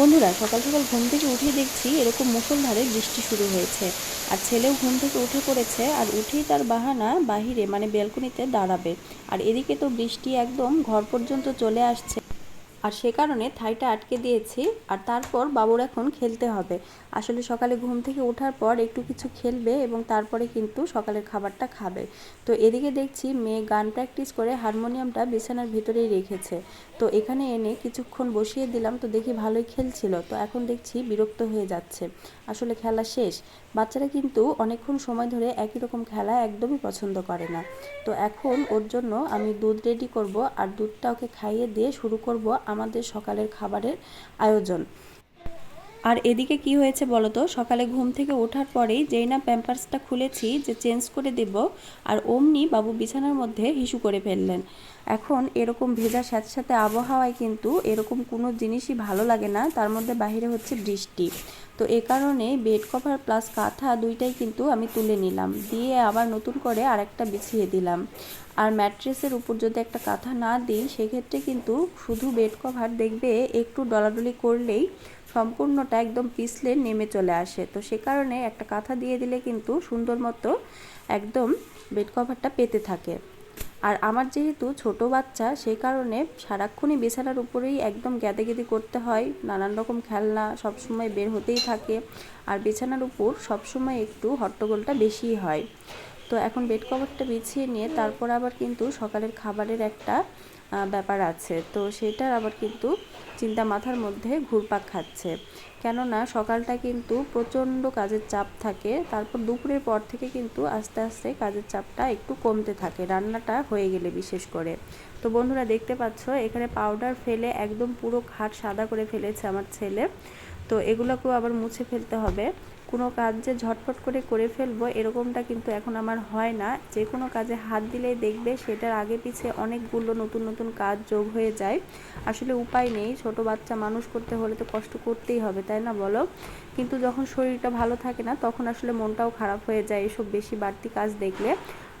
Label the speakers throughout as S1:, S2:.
S1: বন্ধুরা, সকাল সকাল ঘুম থেকে উঠে দেখছি এরকম মুসলধারে বৃষ্টি শুরু হয়েছে। আর ছেলেও ঘুম থেকে উঠে পড়েছে আর উঠেই তার বাহানা বাহিরে মানে ব্যালকনিতে দাঁড়াবে। আর এদিকে তো বৃষ্টি একদম ঘর পর্যন্ত চলে আসছে। আর সে কারণে থাইটা আটকে দিয়েছি, আর তারপর বাবুর এখন খেলতে হবে। আসলে সকালে ঘুম থেকে ওঠার পর একটু কিছু খেলবে এবং তারপরে কিন্তু সকালের খাবারটা খাবে। তো এদিকে দেখছি মেয়ে গান প্র্যাকটিস করে হারমোনিয়ামটা বিছানার ভিতরেই রেখেছে। তো এখানে এনে কিছুক্ষণ বসিয়ে দিলাম, তো দেখি ভালোই খেলছিল। তো এখন দেখছি বিরক্ত হয়ে যাচ্ছে। আসলে খেলা শেষ। বাচ্চারা কিন্তু অনেকক্ষণ সময় ধরে একই রকম খেলা একদমই পছন্দ করে না। তো এখন ওর জন্য আমি দুধ রেডি করব, আর দুধটা ওকে খাইয়ে দিয়ে শুরু করব আমাদের সকালের খাবারের আয়োজন। আর এদিকে কি হয়েছে বলতো? সকালে ঘুম থেকে ওঠার পরেই যেই না প্যাম্পার্সটা খুলেছি যে চেঞ্জ করে দেব আর অমনি বাবু বিছানার মধ্যে হিসু করে ফেললেন। এখন এরকম ভেজা সাথে সাথে আবহাওয়ায় কিন্তু এরকম কোনো জিনিসই ভালো লাগে না, তার মধ্যে বাইরে হচ্ছে বৃষ্টি। তো এ কারণে বেড কভার প্লাস কাঁথা দুইটাই কিন্তু আমি তুলে নিলাম, দিয়ে আবার নতুন করে আরেকটা বিছিয়ে দিলাম। আর ম্যাট্রেসের উপর যদি একটা কাঁথা না দিই, সেক্ষেত্রে কিন্তু শুধু বেড কভার দেখবে একটু ডলাডলি করলেই সম্পূর্ণটা একদম পিছলে নেমে চলে আসে। তো সে কারণে একটা কাঁথা দিয়ে দিলে কিন্তু সুন্দর মতো একদম বেড কভারটা পেতে থাকে। আর আমার যেহেতু ছোট বাচ্চা সেই কারণে সারাক্ষণই বিছানার উপরেই একদম গ্যাদে গেদি করতে হয়। নানান রকম খেলনা সবসময় বের হতেই থাকে আর বিছানার উপর সবসময় একটু হট্টগোলটা বেশিই হয়। তো এখন বেড কভারটা বিছিয়ে নিয়ে তারপর আবার কিন্তু সকালের খাবারের একটা ব্যাপার আছে। তো সেটার আবার কিন্তু চিন্তা মাথার মধ্যে ঘুরপাক খাচ্ছে। কেননা সকালটা কিন্তু প্রচণ্ড কাজের চাপ থাকে, তারপর দুপুরের পর থেকে কিন্তু আস্তে আস্তে কাজের চাপটা একটু কমতে থাকে, রান্নাটা হয়ে গেলে বিশেষ করে। তো বন্ধুরা দেখতে পাচ্ছ, এখানে পাউডার ফেলে একদম পুরো খাট সাদা করে ফেলেছে আমার ছেলে। তো এগুলোকেও আবার মুছে ফেলতে হবে। কোনো কাজ যে ঝটফট করে করে ফেলব, এরকমটা কিন্তু এখন আমার হয় না। যে কোনো কাজে হাত দিলেই দেখবে সেটার আগে পিছে অনেকগুলো নতুন নতুন কাজ যোগ হয়ে যায়। আসলে উপায় নেই, ছোট বাচ্চা মানুষ করতে হলে তো কষ্ট করতেই হবে, তাই না বলো? কিন্তু যখন শরীরটা ভালো থাকে না, তখন আসলে মনটাও খারাপ হয়ে যায় এসব বেশি বাড়তি কাজ দেখলে।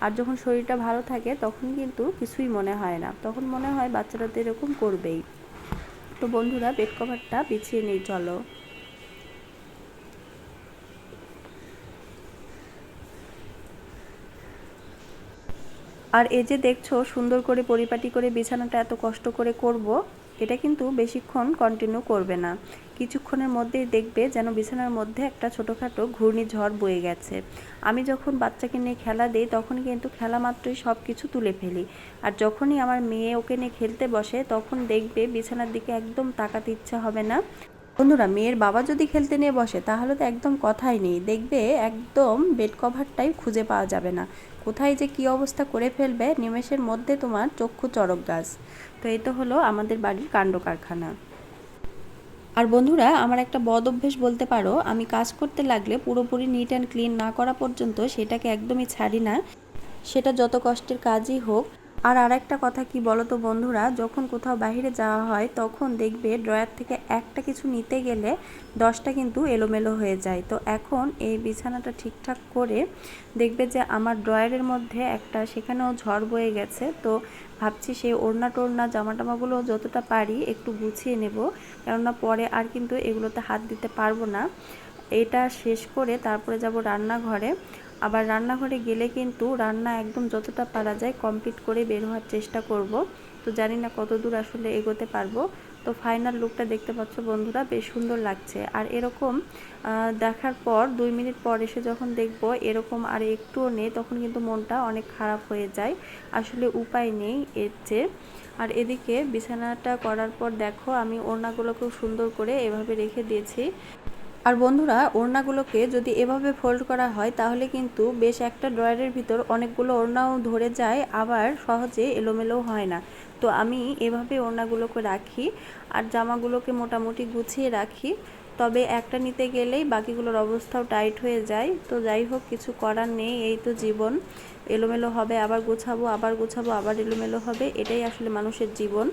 S1: আর যখন শরীরটা ভালো থাকে, তখন কিন্তু কিছুই মনে হয় না। তখন মনে হয় বাচ্চারা তো এরকম করবেই। তো বন্ধুরা বেড কভারটা বিছিয়ে নেই, চলো। আর এই যে দেখছ, সুন্দর করে পরিপাটি করে বিছানাটা এত কষ্ট করে করব, এটা কিন্তু বেশিক্ষণ কন্টিনিউ করবে না। কিছুক্ষণের মধ্যেই দেখবে যেন বিছানার মধ্যে একটা ছোটোখাটো ঘূর্ণিঝড় বয়ে গেছে। আমি যখন বাচ্চাকে নিয়ে খেলা দিই তখন কিন্তু খেলা মাত্রই সব কিছু তুলে ফেলি। আর যখনই আমার মেয়ে ওকে নিয়ে খেলতে বসে, তখন দেখবে বিছানার দিকে একদম তাকাতে ইচ্ছা হবে না। বন্ধুরা, মেয়ের বাবা যদি খেলতে নিয়ে বসে, তাহলে তো একদম কথাই নেই। দেখবে একদম বেড কভারটাই খুঁজে পাওয়া যাবে না। কোথায় যে কি অবস্থা করে ফেলবে নিমেষের মধ্যে তোমার চক্ষু চড়ক গাছ। তো এই তো হলো আমাদের বাড়ির কাণ্ড কারখানা। আর বন্ধুরা, আমার একটা বদ অভ্যেস বলতে পারো, আমি কাজ করতে লাগলে পুরোপুরি নিট অ্যান্ড ক্লিন না করা পর্যন্ত সেটাকে একদমই ছাড়ি না। সেটা যত কষ্টের কাজই হোক আর আরেকটা কথা কি বলো তো বন্ধুরা, যখন কোথাও বাইরে যাওয়া হয়, তখন দেখবে ড্রয়ার থেকে একটা কিছু নিতে গেলে দশটা কিন্তু এলোমেলো হয়ে যায়। তো এখন এই বিছানাটা ঠিকঠাক করে দেখবে যে আমার ড্রয়ারের মধ্যে একটা সেখানেও ঝড় বয়ে গেছে। তো ভাবছি সেই ওড়না টোড়না জামা টামাগুলো যতটা পারি একটু গুছিয়ে নেব। কেননা পরে আর কিন্তু এগুলোতে হাত দিতে পারব না। এটা শেষ করে তারপরে যাব রান্নাঘরে। আবার রান্নাঘরে গেলে কিন্তু রান্না একদম যতটা পারা যায় কমপ্লিট করে বের হওয়ার চেষ্টা করব। তো জানি না কত দূর আসলে এগোতে পারব। তো ফাইনাল লুকটা দেখতে পাচ্ছ বন্ধুরা, বেশ সুন্দর লাগছে। আর এরকম দেখার পর, দুই মিনিট পর এসে যখন দেখব এরকম আর একটুও নেই, তখন কিন্তু মনটা অনেক খারাপ হয়ে যায়। আসলে উপায় নেই এর চেয়ে। আর এদিকে বিছানাটা করার পর দেখো আমি ওড়নাগুলোকেও সুন্দর করে এভাবে রেখে দিয়েছি। আর বন্ধুরা, ওড়নাগুলোকে যদি এভাবে ফোল্ড করা হয়, তাহলে কিন্তু বেশ একটা ড্রয়ারের ভিতর অনেকগুলো ওড়নাও ধরে যায়, আবার সহজে এলোমেলো হয় না। তো আমি এভাবে ওড়নাগুলোকে রাখি, আর জামাগুলোকে মোটামুটি গুছিয়ে রাখি। তবে একটা নিতে গেলেই বাকিগুলোর অবস্থাও টাইট হয়ে যায়। তো যাই হোক, কিছু করার নেই, এই তো জীবন। এলোমেলো হবে, আবার গোছাবো আবার গোছাবো, আবার এলোমেলো হবে, এটাই আসলে মানুষের জীবন।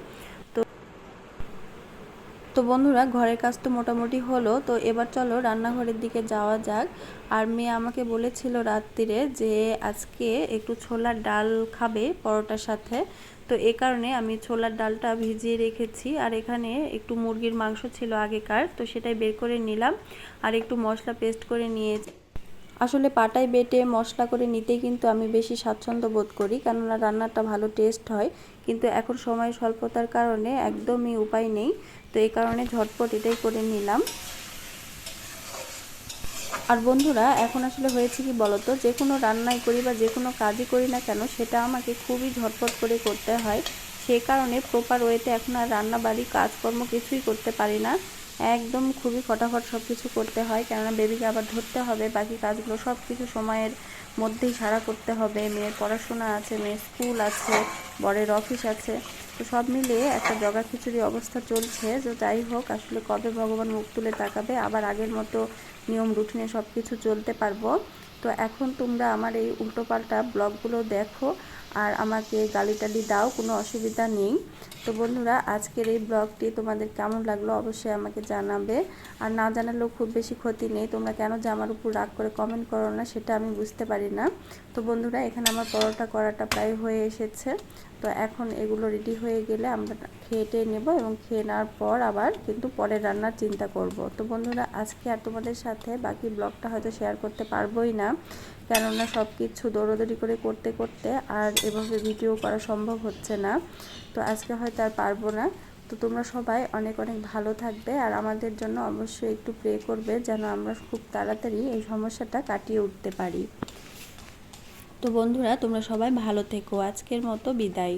S1: তো বন্ধুরা, ঘরের কাজ তো মোটামুটি হলো, তো এবার চলো রান্নাঘরের দিকে যাওয়া যাক। আর মেয়ে আমাকে বলেছিল রাত্রিরে যে আজকে একটু ছোলার ডাল খাবে পরোটার সাথে। তো এ কারণে আমি ছোলার ডালটা ভিজিয়ে রেখেছি। আর এখানে একটু মুরগির মাংস ছিল আগেকার, তো সেটাই বের করে নিলাম। আর একটু মশলা পেস্ট করে নিয়েছি। আসলে পাটায় বেটে মশলা করে নিতেই কিন্তু আমি বেশি স্বাচ্ছন্দ্য বোধ করি, কেননা রান্নাটা ভালো টেস্ট হয়। কিন্তু এখন সময় স্বল্পতার কারণে একদমই উপায় নেই। তো এই কারণে ঝটপট এটাই করে নিলাম। আর বন্ধুরা, এখন আসলে হয়েছে কি বলতো? যে কোনো রান্নাই করি বা যে কোনো কাজই করি না কেন, সেটা আমাকে খুবই ঝটপট করে করতে হয়। সেই কারণে প্রপার ওয়েতে এখন আর রান্না, বাড়ি, কাজকর্ম কিছুই করতে পারি না। একদম খুবই ফটাফট সব কিছু করতে হয়, কেননা বেবিকে আবার ধরতে হবে, বাকি কাজগুলো সব কিছু সময়ের মধ্যেই সারা করতে হবে। মেয়ের পড়াশোনা আছে, মেয়ের স্কুল আছে, বরের অফিস আছে। তো সব মিলিয়ে একটা জগা খিচুড়ি অবস্থা চলছে। যে যাই হোক, আসলে কবে ভগবান মুখ তুলে তাকাবে, আবার আগের মতো নিয়ম রুটিনে সব কিছু চলতে পারব। তো এখন তোমরা আমার এই উল্টোপাল্টা ব্লগগুলো দেখো। আর আমাকে গালি টালি দাও, কোনো অসুবিধা নেই। তো বন্ধুরা, আজকের এই ব্লগটি তোমাদের কেমন লাগল অবশ্যই আমাকে জানাবে। আর না জানালেও খুব বেশি ক্ষতি নেই। তোমরা কেন যে আমার উপর রাগ করে কমেন্ট করো না, সেটা আমি বুঝতে পারি না। তো বন্ধুরা, এখানে আমার পরোটা করাটা প্রায় হয়ে এসেছে। তো এখন এগুলো রেডি হয়ে গেলে আমরা খেয়ে নেব এবং খেয়ে নেওয়ার পর আবার কিন্তু পরের রান্নার চিন্তা করব। তো বন্ধুরা, আজকে আর তোমাদের সাথে বাকি ব্লগটা হয়তো শেয়ার করতে পারবোই না। কেননা সব কিছু দৌড়দৌড়ি করে করতে করতে আর এভাবে ভিডিও করা সম্ভব হচ্ছে না। তো আজকে হয়তো আর পারব না। তো তোমরা সবাই অনেক অনেক ভালো থাকবে আর আমাদের জন্য অবশ্যই একটু প্রে করবে যেন আমরা খুব তাড়াতাড়ি এই সমস্যাটা কাটিয়ে উঠতে পারি। তো বন্ধুরা, তোমরা সবাই ভালো থেকো। আজকের মতো বিদায়।